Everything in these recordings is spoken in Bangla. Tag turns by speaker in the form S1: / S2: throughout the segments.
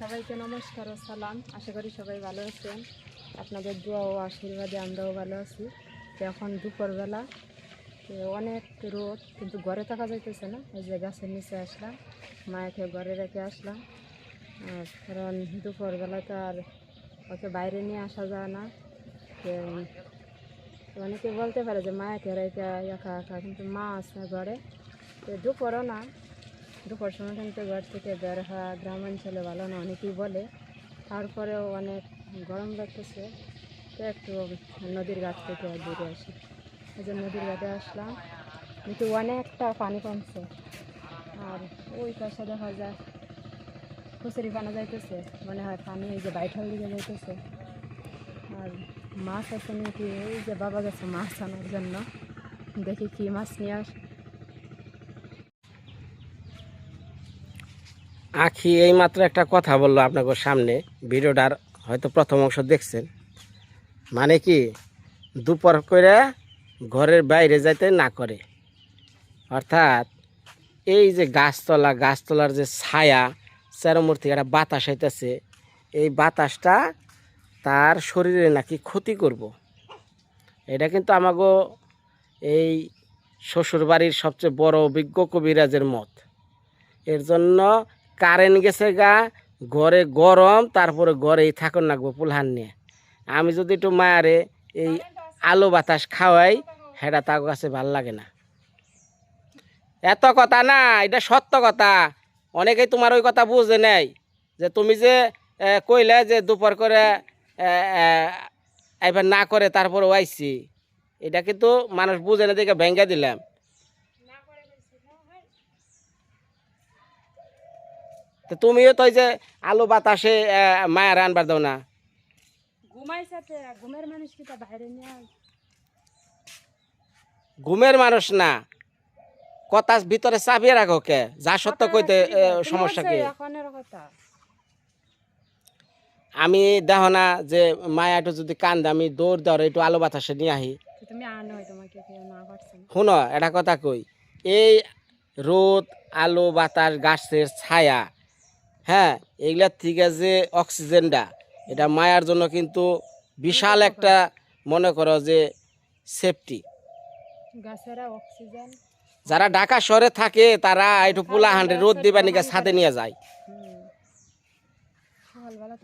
S1: সবাইকে নমস্কার ও সালাম আশা করি সবাই ভালো আছেন। আপনাদের দোয়া ও আশীর্বাদে আমরাও ভালো আছি। তো এখন দুপুরবেলা অনেক রোদ, কিন্তু ঘরে থাকা যাইতেছে না। এই যে গাছের নিচে আসলাম, মায়াকে ঘরে রেখে আসলাম। কারণ দুপুরবেলা তো আর ওকে বাইরে নিয়ে আসা যায় না। অনেকে বলতে পারে যে মায়াকে রেখে একা একা, কিন্তু মা আছে ঘরে। তো দুপুরও না। দুপুর সময় কিন্তু ঘর থেকে বের হওয়া গ্রাম অঞ্চলে ভালো না, অনেকেই বলে। তারপরেও অনেক গরম লাগতেছে, তো একটু নদীর ঘাট থেকে দূরে আসি। ওই যে নদীর ঘাটে আসলাম, কিন্তু অনেকটা পানি কমছে। আর ওই পাশে দেখা যায় খুচুরি পানা যাইতেছে, মনে হয় পানি এই যে বাইঠাল দিকে যাইতেছে। আর মাছ আছে নাকি, এই যে বাবা গেছে মাছ আনার জন্য। দেখি কি মাছ নিয়ে আস
S2: আখি এইমাত্র একটা কথা বলল আপনাকে সামনে। ভিডিওটার হয়তো প্রথম অংশ দেখছেন। মানে কি? দুপুর করে ঘরের বাইরে যাইতে না করে। অর্থাৎ এই যে গাছতলা, গাছতলার যে ছায়া চারমূর থেকে একটা বাতাস আইতেছে এই বাতাসটা তার শরীরে নাকি ক্ষতি করব। এটা কিন্তু আমাগো এই শ্বশুরবাড়ির সবচেয়ে বড় অভিজ্ঞ কবিরাজের মত। এর জন্য কারেন্ট গেছে গা, ঘরে গরম, তারপরে ঘরেই থাকুন লাগবো পুলহান নিয়ে। আমি যদি একটু মায়ারে এই আলু বাতাস খাওয়াই সেটা তার কাছে ভালো লাগে না। এত কথা না, এটা সত্য কথা। অনেকেই তোমার ওই কথা বুঝে নেই যে তুমি যে কইলে যে দুপুর করে এবার না করে তারপরে আইছি, এটা কিন্তু মানুষ বুঝে না, দেখে ভেঙ্গে দিলাম। তো তুমিও তো যে আলু বাতাসে মায়ের আনবার দাও না।
S1: ঘুমের মানুষ
S2: না। কথা ভিতরে চাপিয়ে রাখো কে? যা সত্য কইতে সমস্যা কি? আমি দেখো না যে মায়া একটু যদি কান্দে আমি দৌড় দৌড় একটু আলু বাতাসে নিয়ে আহি। শুনো এটা কথা কই। এই রোদ আলো বাতাস গাছের ছায়া হ্যাঁ এগুলার থেকে যে অক্সিজেনটা। এটা মায়ার জন্য কিন্তু বিশাল একটা মনে করো যে সেফটি যারা ঢাকা শহরে থাকে তারা একটু পোলা হান্ডে রোদ দিবা নিকে ছাদে নিয়ে যায়।
S1: রোদ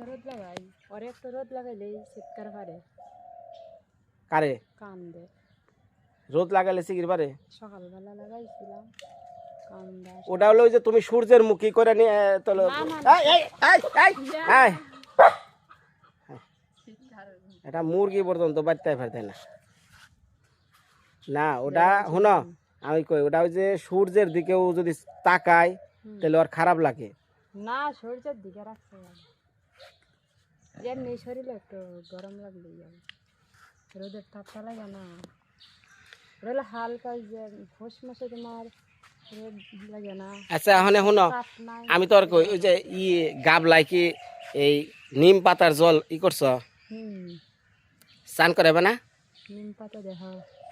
S2: কারে? লাগালে সিগির পারে
S1: সকালবেলা লাগাইছিলাম।
S2: ওটা হলো যে তুমি সূর্যের মুখী করে নিয়ে। এটা মুরগি পর্যন্ত বাড়তে পারতে না। না ওটা শুনো আমি কই ওটা ওই যে সূর্যের দিকেও যদি তাকায় তাহলে ওর খারাপ লাগে।
S1: না সূর্যের দিকে রাখতে হবে এমনি শরীরে একটু গরম লাগলেই যাবে রোদের তাপটা লাগে না। রোলে হালকা যে মাসে তোমার
S2: আচ্ছা এখন
S1: নাই
S2: আমি তো আর কই, ওই যে ই গাবলাই কি এই নিম পাতার জল ই করছ? স্নান করাবে না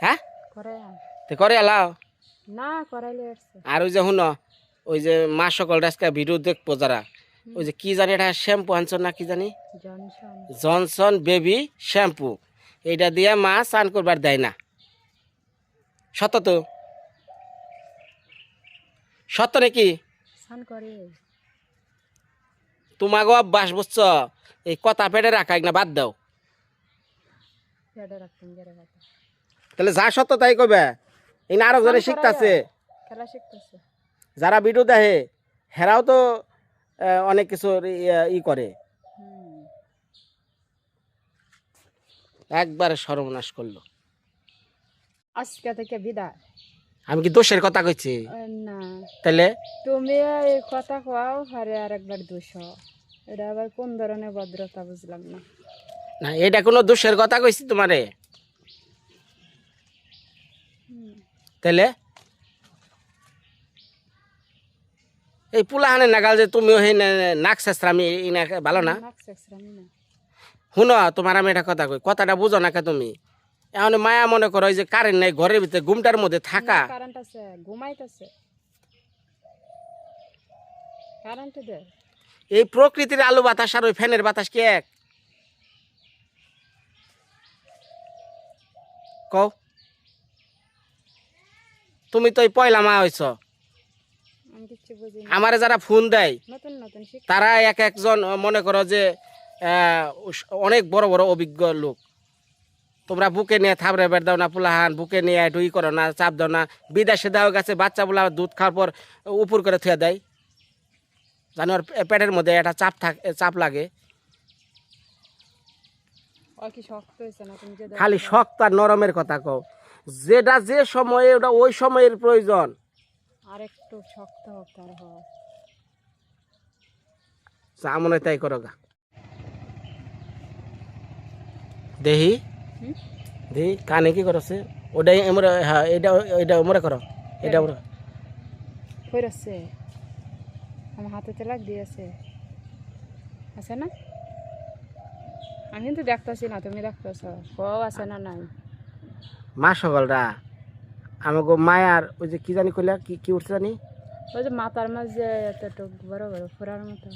S2: হ্যাঁ?
S1: করে
S2: এলাও। আর ওই যে শুনো, ওই যে মা সকল আজকে ভিডিও দেখব যারা। ওই যে কি জানি এটা, শ্যাম্পু আনছো না কি জানি?
S1: Johnson
S2: baby shampoo. এইটা দিয়ে মা স্নান করবার দেয় না। সত্য তো? সত্য নাকি? তোমাকে অভ্যাস বুঝছ এই কথা পেটে রাখা না বাদ দাও। তাহলে যা সত্য তাই কবে এই না আরও জনে শিখতাছে। যারা ভিডিও দেখে হেরাও তো অনেক কিছু ই করে। একবারে সর্বনাশ করল।
S1: আজকে থেকে বিদায়।
S2: আমি কি দোষের কথা কইছি?
S1: না।
S2: তাহলে
S1: তুমি এই কথা কোয়াও আরে আর একবার দুশো এটা আবার কোন ধরনের ভদ্রতা বুঝলাম না।
S2: না এটা কোনো দোষের কথা কইছি তোমারে। তাহলে এই পুলাহানে নাগাল যে তুমিও সেই নাক আমি ভালো না?
S1: নাক না।
S2: শুনো তোমার আমি এটা কথা কই কথাটা বুঝো না কে তুমি? এখন মায়া মনে করো যে কারেন্ট নাই ঘরের ভিতরে ঘুমটার মধ্যে থাকা।
S1: কারেন্ট আছে ঘুমাইতেছে। কারেন্ট দে।
S2: এই প্রকৃতির আলু বাতাস আর ওই ফ্যানের বাতাস কি এক? কও। তুমি তো এই পয়লা মা হইছ। আমারে যারা ফোন দেয় তারা এক একজন মনে করো যে আহ, অনেক বড় বড় অভিজ্ঞ লোক। তোমরা বুকে নিয়ে থাবড়ে বেড় দাও না পুলাহান বুকে নিয়ে একটু ই করো না চাপ দাও না। বিদেশে দেওয়া গেছে বাচ্চা বলা দুধ খাওয়ার পর উপর করে থুয়ে দেয়। জানো পেটের মধ্যে একটা চাপ থাক চাপ লাগে। খালি শক্ত আর নরমের কথা কও। যেটা যে সময়ে ওটা ওই সময়ের প্রয়োজন।
S1: আর একটু শক্ত
S2: যা মনে তাই করো গা। দেহি? দেহি কানে কি করছে ওটাই হ্যাঁ এটা এটা মরে করো এটা ওমরে
S1: ফেরছে আমার হাতেতে লাগ দিয়েছে আছে। না? আমি কিন্তু দেখতেছি না তুমি দেখতেছ। ও আছে না নাই?
S2: মা সকলরা আমাকে মায়ার ওই যে কি জানি কইলা কি কি উঠছে জানি?
S1: ওই যে মাথার মাঝে এতটুক বড় বড় ফোরার মতো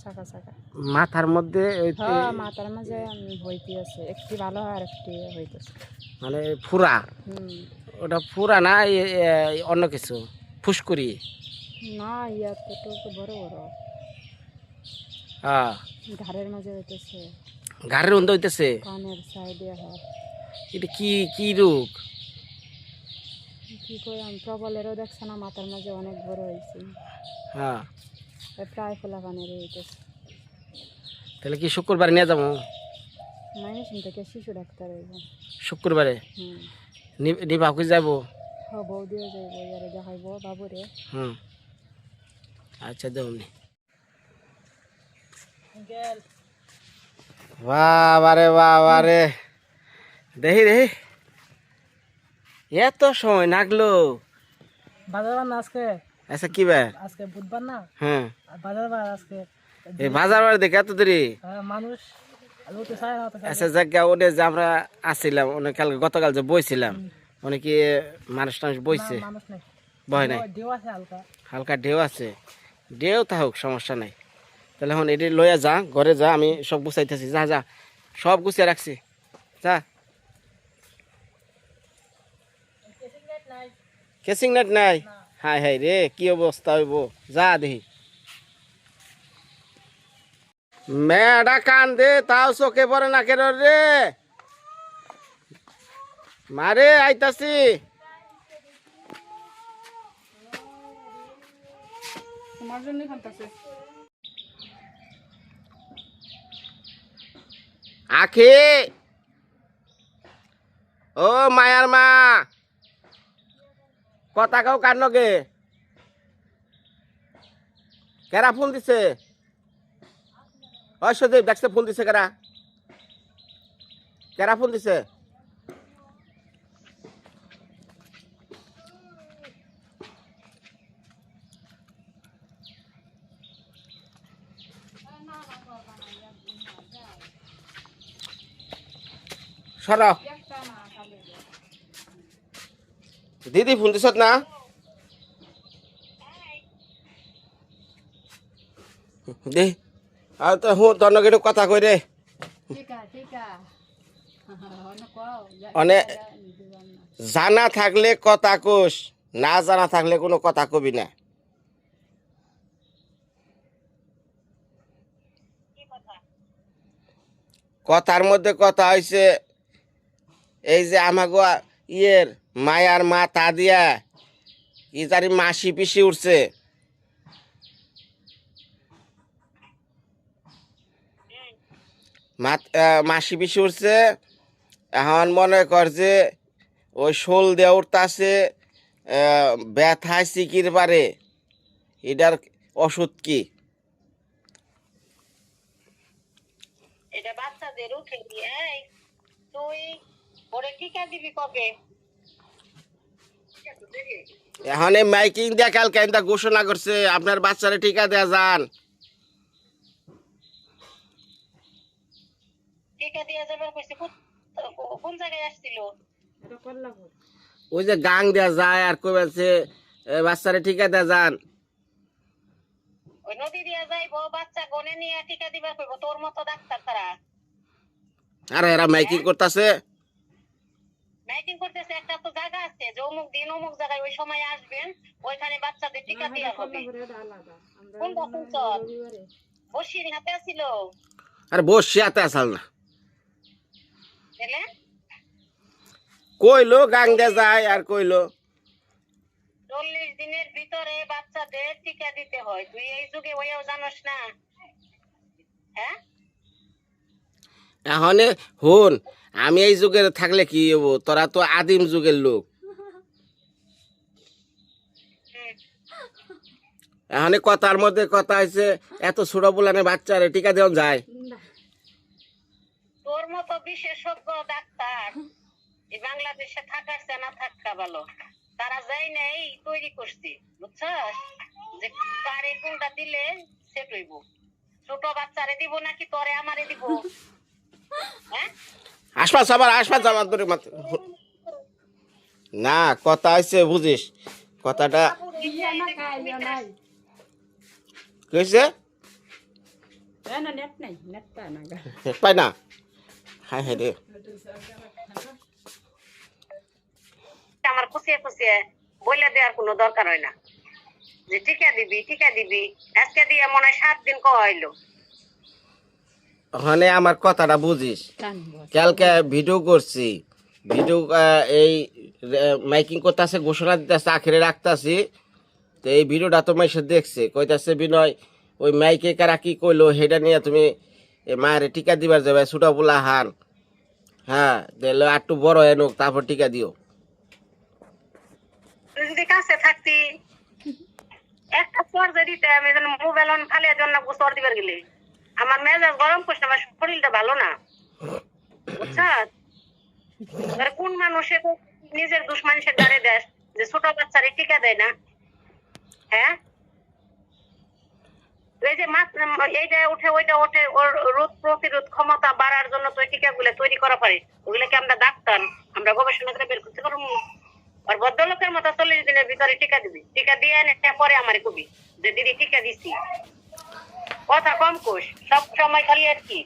S1: শাখা শাখা।
S2: মাথার মধ্যে
S1: হ্যাঁ মাথার মাঝে হইতে আছে। একটি ভালো হয় আর একটি হইতেছে
S2: মানে ফুরা? ওটা ফুরা না অন্য কিছু? ফুসকুরি
S1: না এতটুক বড় বড়
S2: হ্যাঁ।
S1: ঘাড়ের মাঝে হইতেছে।
S2: ঘাড়ের উন্দে হইতেছে?
S1: কানের সাইডে হয়।
S2: এটা কি কি রোগ?
S1: কি করে আমি প্রবলেরও দেখছে না মাথার মাঝে অনেক বড় হয়েছে।
S2: হ্যাঁ।
S1: প্রায় ফোলা কানের হইতেছে
S2: তাহলে কি শুক্রবার নিয়ে যাব?
S1: মাইনেশন থেকে শিশু ডাক্তার হইব।
S2: শুক্রবারে?
S1: হুম।
S2: নিবা কি যাব?
S1: হ বৌদিও যাইব ইয়ারে দেখাইব বাবুরে।
S2: হুম। আচ্ছা দেউনি বাবারে বাবারে। দেখি দেখি এত সময় লাগল
S3: বাজার না আজকে?
S2: আচ্ছা কি বার?
S3: আজকে বুধবার না?
S2: হ্যাঁ।
S3: বাজার বার আজকে
S2: এই বাজার বার দেখে এত দেরি?
S3: মানুষ না হতে
S2: আচ্ছা জায়গা ওদের যে আমরা আসছিলাম অনেক কাল গতকাল যে বইছিলাম অনেকে মানুষ টানুষ বইছে?
S3: মানুষ
S2: ভয় নাই?
S3: ঢেউ আছে হালকা।
S2: ঢেউ আছে। ঢেউ থাকুক সমস্যা নাই। তাহলে এখন এটি লইয়া যা ঘরে যা আমি সব গুছাইতেছি। যা যা সব গুছিয়ে রাখছি। যা। কেসিং নেট নাই? হাই হাই রে কি অবস্থা হইব? যা দেখি। মেয়েটা কান দে তাও চোখে পড়ে না কেন রে? মারে আইতাছি।
S1: তোমার জন্য খান্তাছে
S2: আখি! ও মায়ার মা! কথা কাও কার নগে কেরা ফোন দিছে? ও সদীপ, দেখছে ফোন দিছে কেরা? কেরা ফোন দিছে? সরাও দিদি ফোন দিছত না? দে আর তো হুঁ তোর নগে কথা কই রে
S1: ঠিক আছে ঠিক। আছে
S2: অনে জানা থাকলে কথা কোষ না জানা থাকলে কোনো কথা কবি না। কথার মধ্যে কথা হয়েছে এই যে আমাগো ইয়ের মায়ার মা তা দিয়া ই তারি মাসি পিসি উঠছে। মাসি পিসি উঠছে। এখন মনে কর যে ওই শোল দিয়ে উঠতাছে ব্যথায় সিকির পারে এটার ওষুধ কি?
S4: বাচ্চাদের উঠে তুই ওরে টিকা দিবি কবে?
S2: এখন এই মাইকিং দিয়ে কালকে এটা ঘোষণা করছে আপনার বাচ্চারা টিকা দেয়া যান। ওই যে গাং দেয়া যায় আর কই আছে বাচ্চারা টিকা দেয়া যান।
S4: ওই নদী দিয়ে যাইবো নিয়ে টিকা তোর মতো ডাক্তার
S2: আরে এরা মাইকিং করতেছে।
S4: মাইকিং করতেছে একটা তো জায়গা আছে যে অমুক দিন অমুক জায়গায় ওই সময় আসবেন ওইখানে বাচ্চাদের টিকা দেওয়া হবে। কোনটা? বসির হাতে ছিল
S2: আরে বসে আতে আসাল না। কইলো গাং দিয়ে যায় আর কইলো।
S4: চল্লিশ দিনের ভিতরে বাচ্চাদের টিকা দিতে হয়। তুই এই যুগে ওইও জানোস না। হ্যাঁ?
S2: এখন হুন, আমি এই যুগের থাকলে কি হব? তোরা তো আদিম যুগের লোক। এখন কথার মধ্যে কথা হয়েছে এত ছোট বলানে বাচ্চারে, টিকা দেওয়া যায়।
S4: তোর মতো বিশেষজ্ঞ ডাক্তার এই বাংলাদেশে না তারা যাই নাই, তৈরি যে কোনটা দিলে ছোট বাচ্চারে দিব নাকি তোরে আমারে দিব?
S2: আশপাশ আবার আশপাশ আমার না কথা হয়েছে বুঝিস কথাটা পাই না। হ্যাঁ হ্যাঁ রে।
S4: আমার খুশিয়ে খুশিয়ে বলে দেওয়ার কোনো দরকার হয় না। যে টিকা দিবি টিকা দিবি আজকে দিয়ে মনে হয় সাত দিন কয়া হইল।
S2: ওখানে আমার কথাটা বুঝিস। কালকে ভিডিও করছি। ভিডিও এই মাইকিং করতেছে ঘোষণা দিতেছে আখেরে রাখতাছি। তো এই ভিডিওটা তো মাইসে দেখছে। কইতাছে বিনয় ওই মাইকে কারা কি কইলো সেটা নিয়ে তুমি মায়ের টিকা দিবার যাবে ছোটা বলা হান। হ্যাঁ দিলে একটু বড় এনুক তারপর টিকা দিও।
S4: যদি কাছে থাকতি একটা সর যে দিতে আমি যেন মোবাইল অন জন্য সর দিবার গেলে। আমার মেজাজ গরম করছে, আমার শরীরটা ভালো না। কোন মানুষে নিজের দুষ মানুষের গাড়ি দেয়, যে ছোট বাচ্চারে টিকা দেয় না? হ্যাঁ? এই যে মাছ এইটা উঠে ওইটা উঠে ওর রোগ প্রতিরোধ ক্ষমতা বাড়ার জন্য তো টিকাগুলো তৈরি করা পারি। ওগুলো আমরা ডাক্তার, আমরা গবেষণা করে বের করতে পারব। আর ভদ্রলোকের মতো চল্লিশ দিনের ভিতরে টিকা দিবি। টিকা দিয়ে এনে পরে আমার কবি, যে দিদি টিকা দিছি। কথা কম কুস সব সময় খালি আর কি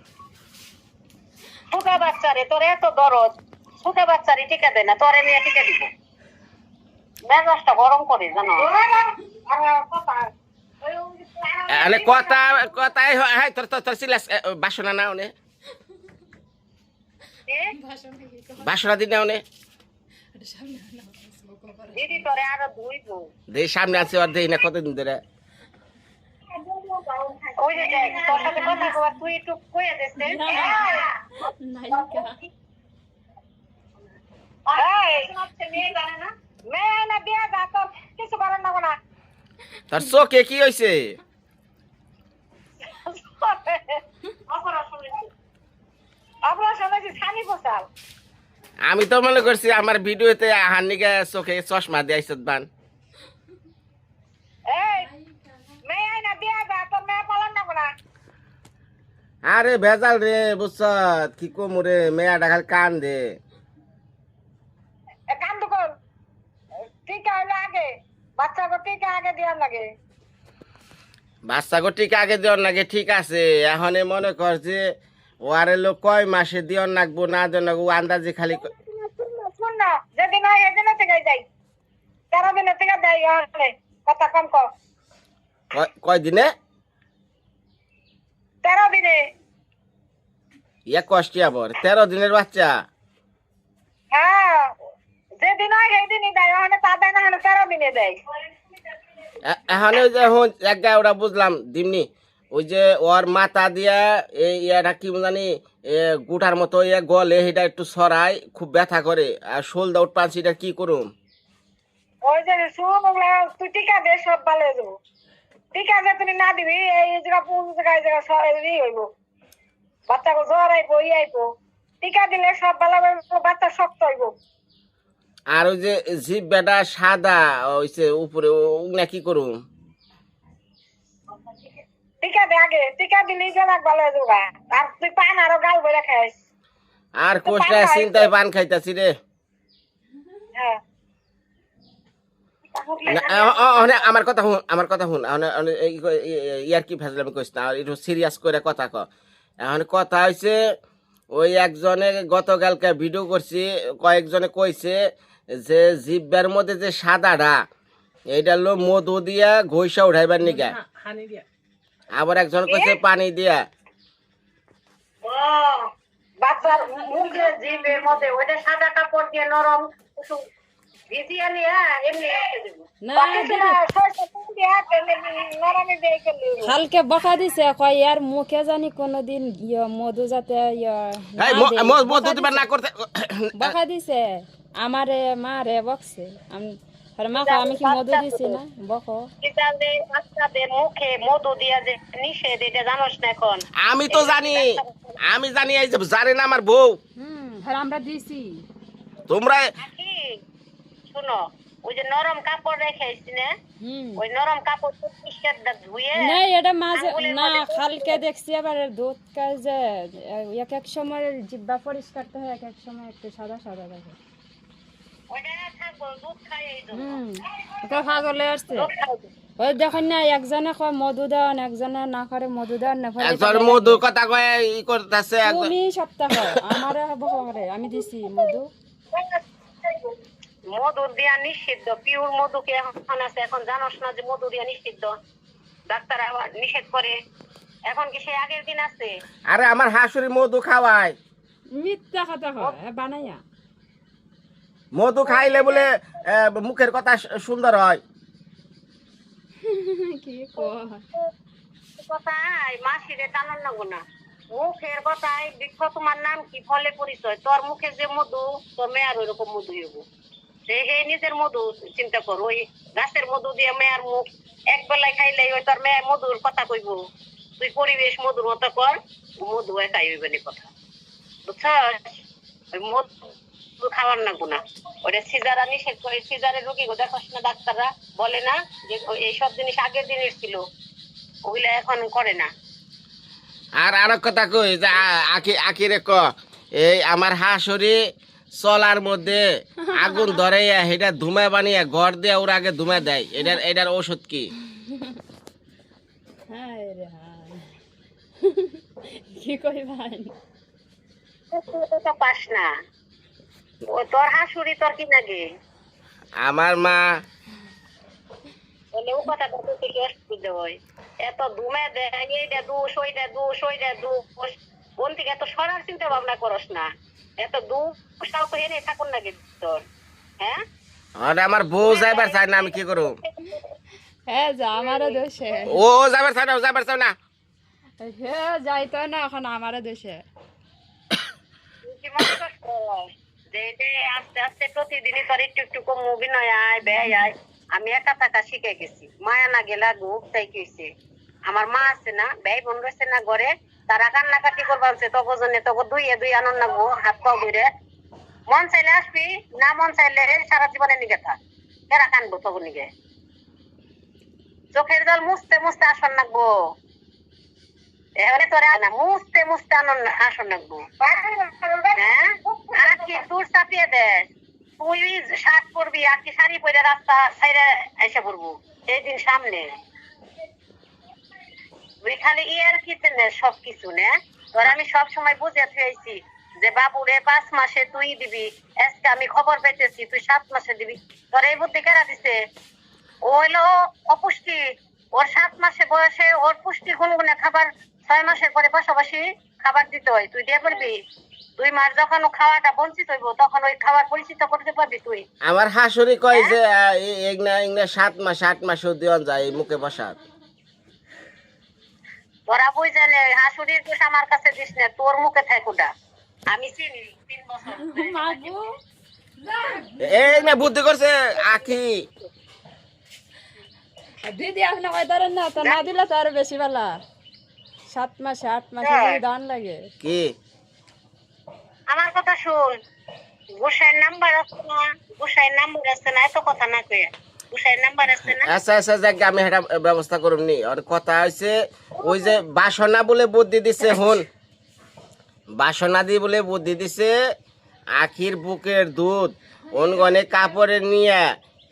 S4: বাচ্চারে তোর এত দরদ বাচ্চারে টিকা দেয় না তোরে নিয়ে টিকা দিব। মেজাজটা গরম করে জানো।
S2: আরে কথা কথাই হয় তোর তোর সিলাস বাসনা না। ওনে বাসনা দিন না। ওনে
S4: দিদি তোরে আরও ধুইবো
S2: দেই সামনে আছে আর দেই না কতদিন ধরে।
S4: ওই যে দেখ, তোর সাথে কথা কবার তুই একটু কয়ে দিচ্ছে
S1: নায়িকা।
S4: মেয়ে না বিয়ে যা তোর
S2: চোখে কি হয়েছে। আমি তো মনে করছি আমার ভিডিওতে আহার নিকে চোখে চশমা দিয়ে বান
S4: এই মেয়ে না বিয়ে যা তোর মেয়ে পালন না না
S2: আরে ভেজাল রে বুঝছ? কি কম রে মেয়া ডাকাল কান দে
S4: কান্দ কর। টিকা হইলে আগে বাচ্চাকে টিকা আগে দেওয়ার লাগে।
S2: বাচ্চা গো ঠিক আগে দেওয়ার নাকি ঠিক আছে। এখন মনে কর যে ওয়ারে লোক কয় মাসে দিওর নাকবো না দেওয়ার নাকবো আন্দাজে খালি
S4: শুন না যেদিন হয় এদিনের থেকে যাই তেরো দিনের থেকে দেয় কথা কম
S2: কয় দিনে?
S4: তেরো দিনে।
S2: ইয়া কষ্টি আবার তেরো দিনের বাচ্চা।
S4: হ্যাঁ যেদিন হয় সেদিনই দেয় ওখানে তা দেয় না তেরো দিনে দেয়।
S2: এ- ওই যে এখন এক গায়ে ওটা বুঝলাম দিমনি। ওই যে ওর মাথা দিয়া এই ইয়াটা কি জানি গুটার মতো ইয়ে গলে সেটা একটু সরাই খুব ব্যথা করে। আর শোল দাউট পাঁচ এটা কি করুম?
S4: ওই যে শুন ওগুলা তুই টিকা দে সব ভালো যাব টিকা তুমি না দিবি এই জায়গা পুরো জায়গা এই জায়গা সব ই হইব। বাচ্চাকে জ্বর আইবো ই আইবো। টিকা দিলে সব ভালো বাচ্চা শক্ত হইব।
S2: আর ওই যে জিপ বেটা সাদা ওইছে উপরে ওগুলা কি করুম?
S4: টিকা দে আগে টিকা দিলেই যে ভালো হয়ে যাব। আর তুই পান আরও গাল বইরা খাইস।
S2: আর কোষ্টা চিন্তায় পান খাইতাছি রে।
S4: হ্যাঁ।
S2: আমার কথা শুন আমার কথা শুন। ইয়ার কি ফেসলামি কইস না একটু সিরিয়াস করে কথা ক। এখন কথা হয়েছে ওই একজনে গতকালকে ভিডিও করছি কয়েকজনে কইছে যে জিব্বার মধ্যে যে সাদাটা এইটা হলো মধু দিয়া ঘইসা উঠাইবার নিকা। আবার একজন কইছে পানি দিয়া।
S4: বাচ্চার মুখে জিভের মধ্যে ওইটা সাদা কাপড় দিয়ে নরম বাকি
S1: দিছে কয় ইয়ার মুখে জানি কোনোদিন মধু যাতে না
S2: এই ম-
S1: বকা দিছে। আমারে মারে বকছে আমি কি মধু দিছি না বকো
S4: মুখে মধু দিয়া যে নিষেধ এটা জানোস না এখন
S2: আমি তো জানি আমি জানি এই যে জানে না আমার বউ
S1: হুম হ্যাঁ আমরা দিছি
S2: তোমরা
S4: শুনো ওই যে নরম কাপড় রেখে না ওই নরম কাপড় পরিষ্কার ধুয়ে
S1: না এটা মাঝে না দেখছি আবার দুধ কাজ যে এক এক সময় জিব্বা পরিষ্কার তো হয় এক এক সময় একটু সাদা সাদা দেখেন না একজনে কয় মধু দেন একজনে না করে মধু দেন না
S2: একজন মধু কথা কয়ে ই করতেছে
S1: তুমি সপ্তাহ আমারে বকা করে আমি দিছি মধু
S4: মধু দিয়া নিষিদ্ধ পিওর মধু কি এখন আছে এখন জানোস না যে মধু দিয়া নিষিদ্ধ। ডাক্তার আবার নিষেধ করে। এখন কি সে আগের দিন আছে?
S2: আরে আমার হাসুরি মধু খাওয়ায়।
S1: মিথ্যা কথা হয় হ্যাঁ, বানাইয়া।
S2: মধু খাইলে বলে মুখের কথা সুন্দর হয়।
S1: কি কয়?
S4: কথাই মাসিরে টানার লাগবো না। মুখের কথাই বৃক্ষ তোমার নাম কি? ফলে পরিচয়। তোর মুখে যে মধু তোর মেয়ার ওইরকম মধু হইব। সে নিজের মধু চিন্তা কর, ওই গাছের মধু দিয়ে মেয়ার মুখ, এক বেলায় খাইলে ওই তোর মেয়ের মধুর কথা কইব। তুই পরিবেশ মধুর মতো কর মধু হইবে নি কথা। বুঝছস? ওই মধু খাওয়ার না। গুনা ওটা সিজারা নিষেধ করে সিজারের রোগী গো দেখোস না ডাক্তাররা? বলে না যে এইসব জিনিস আগের দিনের ছিল ওগুলা এখন করে না।
S2: আর আর কথা কই, যে আকি আকিরে ক, এই আমার হাসুরি চলার মধ্যে আগুন ধরে সেটা ধুমা বানিয়ে ঘর দিয়ে ওর আগে ধুমা দেয়। এটার এটার ঔষধ কি?
S1: রে কি কই ভাই
S4: পাস না। তোর হাসুরি তোর কি লাগে?
S2: আমার মা
S4: বলে ও কথা তো থেকে অসুবিধা হয়। এত দুমে দেয় এইটা দুষ ওইটা দুষ ওইটা দুষ। কোন থেকে এত সরার চিন্তা ভাবনা করস না। এত দুষটাও তো এনে থাকুন নাকি তোর। হ্যাঁ?
S2: আর আমার বউ যাইবার চায় না আমি কি করব?
S1: হ্যাঁ যা আমারও দোষে
S2: ও যাবার চায় না ও যাবার চায় না।
S1: হ্যাঁ যাইতো না এখন আমারও দোষে
S4: কি মনে করছ আস্তে আস্তে প্রতিদিনই তোর একটু একটু কম অভিনয় আয় ব্যয় আয় আমি একা থাকা শিখে গেছি। মায়া না গেলা গো তাই কইছে আমার মা আছে না ব্যয় বোন রয়েছে না ঘরে, তারা কান্নাকাটি করবা বলছে তখন জন্য তখন দুইয়ে দুই আনন্দ গো, হাত পাও ধরে মন চাইলে আসবি, না মন চাইলে সারা জীবনে নিগে থাক। কেরা কানবো তখন নিগে। চোখের জল মুছতে মুছতে আসন লাগবো এবারে তোরে না, মুছতে মুছতে আনন্দ আসন লাগবো হ্যাঁ? আর কি দূর চাপিয়ে দে। তুই শার্ট পরবি, আর কি শাড়ি পরে রাস্তা সাইডে এসে পড়ব এই দিন সামনে। তুই খালি ইয়ার কিতে নে সব কিছু নে? তোর আমি সব সময় বুঝে থুয়েছি যে বাবুরে পাঁচ মাসে তুই দিবি আজকে আমি খবর পেতেছি তুই সাত মাসে দিবি। তোর এই বুদ্ধি কেরা দিছে? ও হইল অপুষ্টি ওর সাত মাসে বয়সে ওর পুষ্টি গুনগুনে খাবার ছয় মাসের পরে পাশাপাশি খাবার দিতে হয় তুই দিয়ে পারবি? দুই মাস যখন খাওয়াটা বঞ্চিত হইব তখন ওই খাবার পরিচিত করতে পারবি তুই।
S2: আমার হাসুরি কয় যে এগনা এগনা সাত মাস আট মাসও দিওয়ান যায় মুখে বসাত
S4: তোরা বুঝ জানে হাসুরির দোষ আমার কাছে দিস না তোর মুখে থাকুটা আমি চিনি তিন বছর
S2: এই না বুদ্ধি করছে আখি
S1: দিদি এখন কয় ধরেন না তো না দিলে তো আরও বেশি বেলা। সাত মাসে আট মাসে
S4: হ্যাঁ।
S1: দান লাগে।
S2: কি?
S4: আমার কথা শুন গোসাইয়ের নাম্বার আছে না? গোসাইয়ের নাম্বার আছে না? এত কথা না কয়ে।
S2: আচ্ছা আচ্ছা যাক আমি ব্যবস্থা করুম নি আর কথা ওই যে বাসনা বলে বুদ্ধি দিছে হন বাসনা দিয়ে বলে বুদ্ধি দিছে আখির বুকের দুধ অনগনে কাপড়ে নিয়ে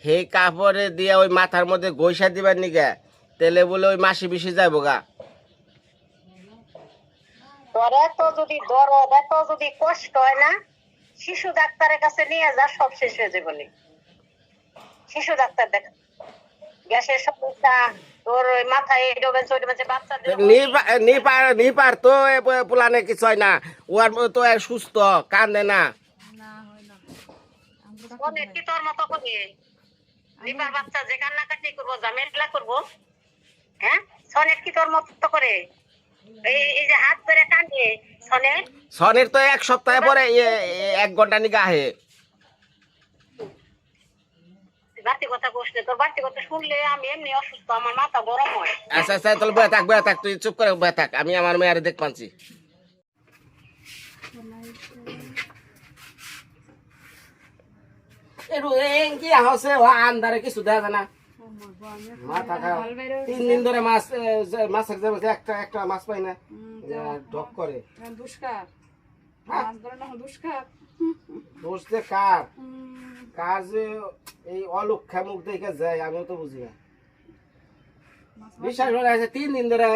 S2: সেই কাপড়ে দিয়ে ওই মাথার মধ্যে গৈসা দিবার নিগা তেলে বলে ওই মাসি বেশি যাব গা।
S4: যদি যদি কষ্ট হয় না শিশু ডাক্তারের কাছে নিয়ে যা সব শেষ হয়ে যাবে শিশু ডাক্তার দেখ গ্যাসের সমস্যা তোর মাথায় ডোবে চড়ে বেঁচে বাচ্চাদের
S2: নি পার নি পার তো পুলানে কিছু হয় না। ওর তো সুস্থ কান্দে না।
S1: না না। আমরা
S4: অনেক কি তোর মতো করে? বাচ্চা যে কান্নাকাটি করব ঝামেলা করব? হ্যাঁ? সনের কি তোর মতো করে? এই এই যে হাত ধরে টানে সনের
S2: সনের তো এক সপ্তাহে পরে এক ঘণ্টা নিগা আহে
S4: বাড়তি কথা কোস তোর বাড়তি কথা শুনলে আমি এমনি অসুস্থ আমার মাথা গরম হয়।
S2: আচ্ছা আচ্ছা তাহলে বয়ে থাক বয়ে থাক তুই চুপ করে বয়ে থাক আমি আমার মেয়ারে দেখ পাচ্ছি কি হসে ও আন্দারে কিছু দেখা যায় না। মাথা খারাপ। তিন দিন ধরে মাছ এ, মাছের যে একটা একটা মাছ পাই না। ডক করে।
S1: দুষ্কার।
S2: হ্যাঁ।
S1: মাছ ধরে না দুষ্কার।
S2: দোষ যে কার? কার যে এই অলক্ষা মুখ দেখে যায় আমিও তো বুঝি না। বিশ্বাস করে আছে তিন দিন ধরে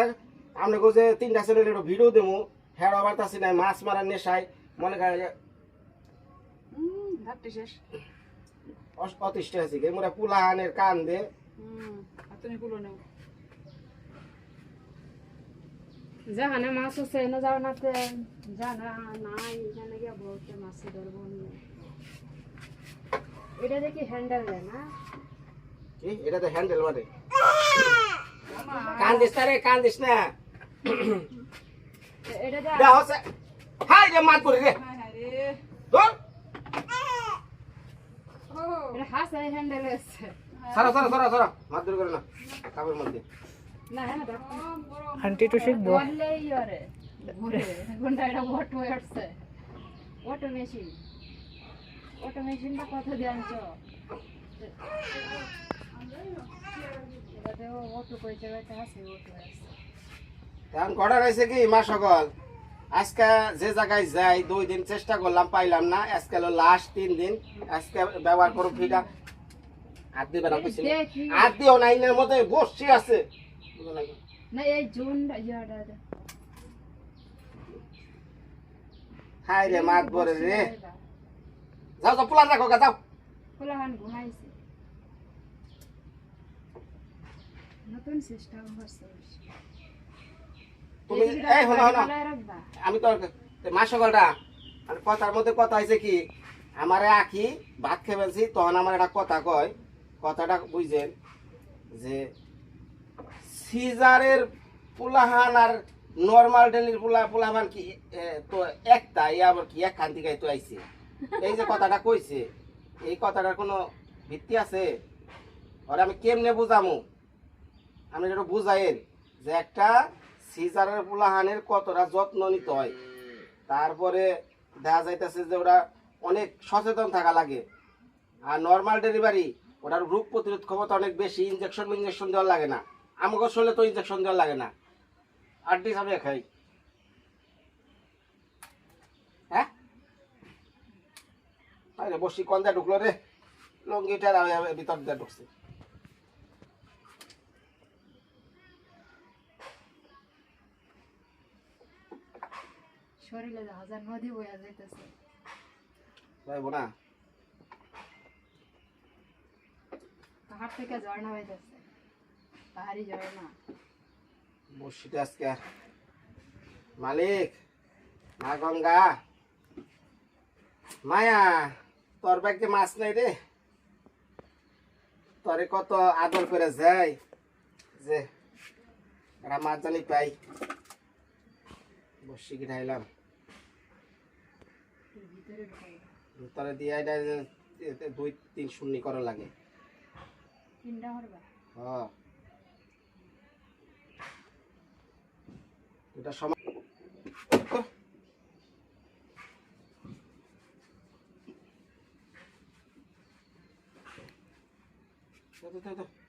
S2: আমরা যে তিনটা ছেলের একটু ভিডিও দেবো হেড় আবার তাছি না মাছ মারার নেশায় মনে করে অতিষ্ঠ আছে মোরা পুলাহানের কান দে
S1: তুমি কুলো নেও যেখানে মাছ আছে এনে যাও না তে। জানা নাই এখানে গিয়ে বলতে মাছ ধরবো। এটা দেখি হ্যান্ডেল দেয় না?
S2: এটা তো হ্যান্ডেল মারে কান দিস না রে কান দিস না।
S1: এটা যা।
S2: হাই রে মাত করে রে। ধর।
S1: এটা হ্যান্ডেল আছে।
S2: সারা সারা সারা সারা। মাত করে না কাপের মধ্যে।
S3: আন্টি তো শিখব।
S1: অটো মেশিন অটো মেশিনটা কত দিয়ে আনছো?
S2: কটা রয়েছে কি মা সকল? আজকে যে জায়গায় যাই দুই দিন চেষ্টা করলাম পাইলাম না। আজকে হলো লাস্ট তিন দিন। আজকে ব্যবহার করো ফিটা হাত দিবে না। হাত দিও না মধ্যে বসছি আছে।
S1: না এই জুন
S2: হাই রে মাত বরে রে। যাও যাও পুলান রাখো গা, যাও।
S1: খোলাহান ঘুমাইছে। নতুন সিস্টেম হচ্ছে
S2: তুমি এই হলো হলো। আমি তো মা সকলটা। আর কথার মধ্যে কথা হয়েছে কি? আমারে আখি ভাত খেয়ে ফেলছি তখন আমার একটা কথা কয়। কথাটা বুঝছেন? যে সিজারের পুলাহান আর নর্মাল ডেলির পুলা, পুলাহান কি তো একটা ই আবার কি, এক খান্তি গাই তো আইছে। এই যে কথাটা কইছে, এই কথাটার কোনো ভিত্তি আছে? আর আমি কেমনে বুঝামু? আমি যেটা বুঝাইন যে একটা সিজারের পুলাহানের কতটা যত্ন নিতে হয়। তারপরে দেখা যাইতেছে যে ওরা অনেক সচেতন থাকা লাগে। আর নর্মাল ডেলিভারি ওটার রোগ প্রতিরোধ ক্ষমতা অনেক বেশি ইঞ্জেকশন ইঞ্জেকশন দেওয়া লাগে না। আমাকে শরীরে তো ইঞ্জেকশন দেওয়া লাগে না। আর ডিস আমি খাই। হ্যাঁ? আরে বসি কন্দা ঢুকলো রে? লঙ্গিটার ভিতর দিয়ে ঢুকছে।
S1: শরীরে হাজার নদী বইয়া যাইতেছে।
S2: যাইব না।
S1: পাহাড় থেকে ঝর্ণা হইতেছে পাহাড়ি ঝর্ণা
S2: বসিতে আজকে। মালিক মা গঙ্গা। মায়া তোর ব্যাগে মাছ নাই রে। তোরে কত আদর করে যাই। যে একটা মাছ জানি পাই। বসি কি ঢাইলাম।
S1: ভিতরে
S2: দিয়ে এটা দুই তিন শূন্য করা লাগে। হ্যাঁ এটা সমান তো, তো, তো।